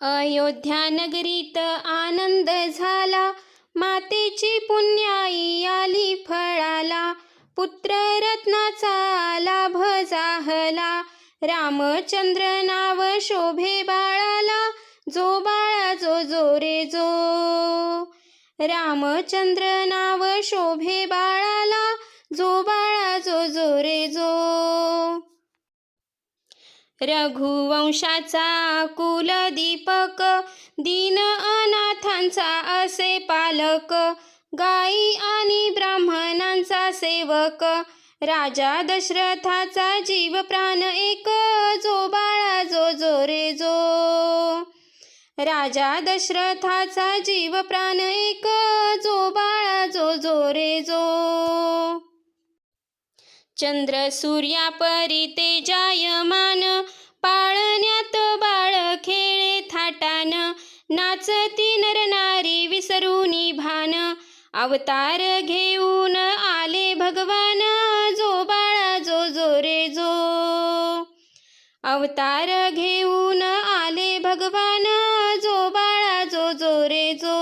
अयोध्या नगरीत आनंद झाला. मातेची पुण्याई आली फळाला. पुत्र रत्नाचा लाभ जाहला. रामचंद्र नाव शोभे बाळाला. जो बाळा जो जो रे जो. रामचंद्र नाव शोभे बाळाला. जो बाळा जो जो रे जो. रघुवंशाचा कुलदीपक दीन अनाथांचा असे पालक गाई आणि ब्राह्मणांचा सेवक. राजा दशरथाचा जीव प्राण एक जो बाळा जो जो रे जो. राजा दशरथाचा जीव प्राण एक जो बाळा जो जो रे जो. चंद्र सूर्या परी तेजायमान पाळण्यात बाळ खेळे थाटान नाचती नर नारी विसरूनी भान. अवतार घेऊन आले भगवान जो बाळा जो जो रे जो. अवतार घेऊन आले भगवान जो बाळा जो जो रे जो.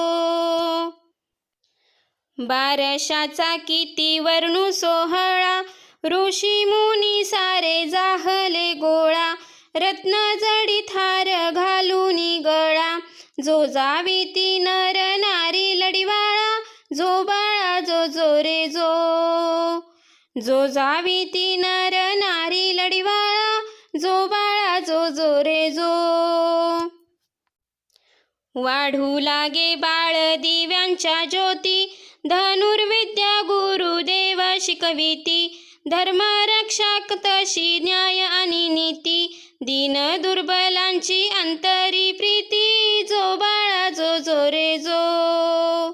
बारशाचा किती वर्णू सोहळा ऋषी मुनी सारे जाहले गोळा. रत्न जडी थार घालून गळा. जो जावी ती नर नारी लढीवाळा. जो बाळा जो जो रे जो. जो जावी ती नर नारी लढीवाळा. जो बाळा जो जो रे जो. वाढू लागे बाळ दिव्यांच्या ज्योती. धनुर्विद्या गुरुदेव शिकविती धर्मरक्षक तशी न्याय आणि नीती. दीन दुर्बलांची अंतरी प्रीती जो बाळा जो जो रे जो.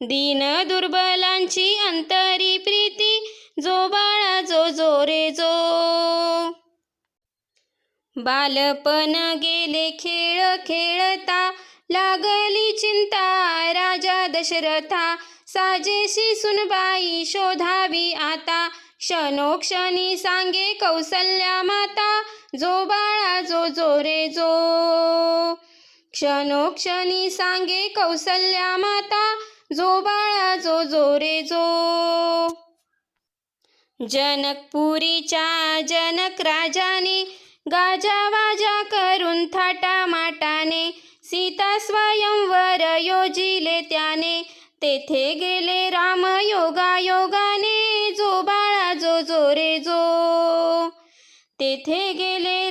दीन दुर्बलांची अंतरी प्रीती जो बाळा जो जो रे जो. बालपण गेले खेळ खेळता लागली चिंता राजा दशरथा. साजेशी सुनबाई शोधावी आता क्षणोक्षणी सांगे कौसल्या माता. जो बाळा जो जो रे जो. क्षणोक्षणी सांगे कौसल्या माता जो बाळा जो जो रे जो. जनकपुरीच्या जनक राजाने गाजावाजा करून थाटा माटाने सीता स्वयंवर योजिले त्याने तेथे गेले राम योगा योगा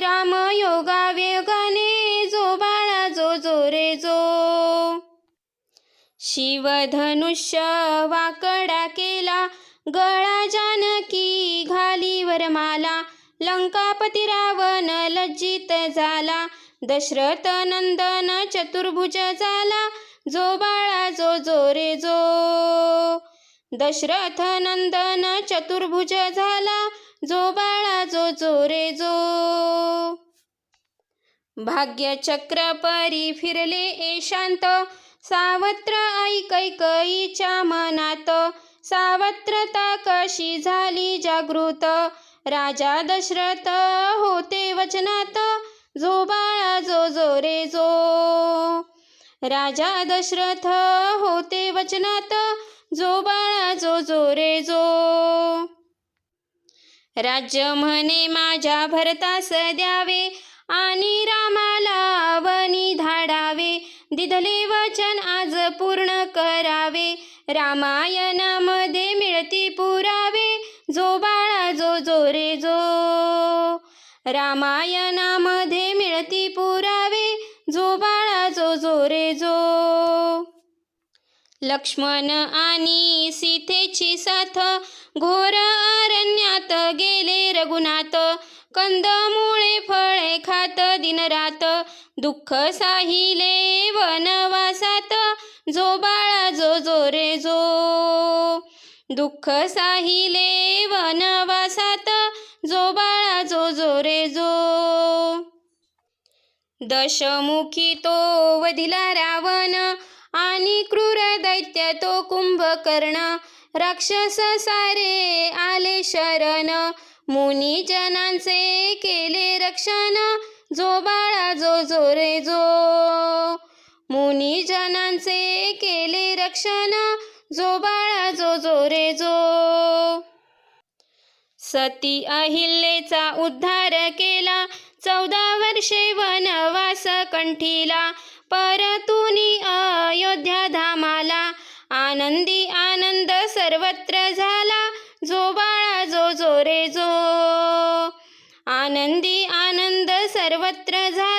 राम योगा वेगाने जो बाळा जो जो रे जो. शिवधनुष्य वाकडा केला गळा जानकी घाली वरमाला लंकापती रावण लज्जित झाला दशरथ नंदन चतुर्भुज झाला. जो बाळा जो जो रे जो. दशरथ नंदन चतुर्भुज झाला जो बाळा जो जो रे जो भाग्यचक्र परी फिरले एशांत सावत्र ऐकैकईच्या मनात सावत्रता कशी झाली जागृत? राजा दशरथ होते वचनात जो बाळा जो जो रे जो राजा दशरथ होते वचनात जो बाळा जो जो रे जो राज्य म्हणे माझ्या भरतास द्यावे आणि रामाला वनी धाडावे. दिधले वचन आज पूर्ण करावे. रामायणामध्ये मिळती पुरावे. जो बाळा जो जो रे जो. रामायणामध्ये मिळती पुरावे. जो बाळा जो जो रे जो. लक्ष्मण आणि सीतेची साथ घोर अरण्यात गेले रघुनाथ. कंदमुळे फळे खात दिनरात. दुःख साहिले वनवासात. जो बाळा जो जो रे जो. दुःख साहिले वनवासात. जो बाळा जो जो रे जो. दशमुखी तो वधिला रावण. आणि क्रूर दैत्य तो कुंभकर्ण. राक्षस सारे आले शरण. मुनी जनांचे केले रक्षण. जो बाळा जो जो रे जो. मुनिजनांचे केले रक्षण. जो बाळा जो जो रे जो. सती अहिल्येचा उद्धार केला. चौदा वर्षे वनवास कंठीला. परतुनी अयोध्या धामाला. आनंदी आनंद सर्वत्र झाला जो बाळा जो जो रे जो आनंदी आनंद सर्वत्र झाला.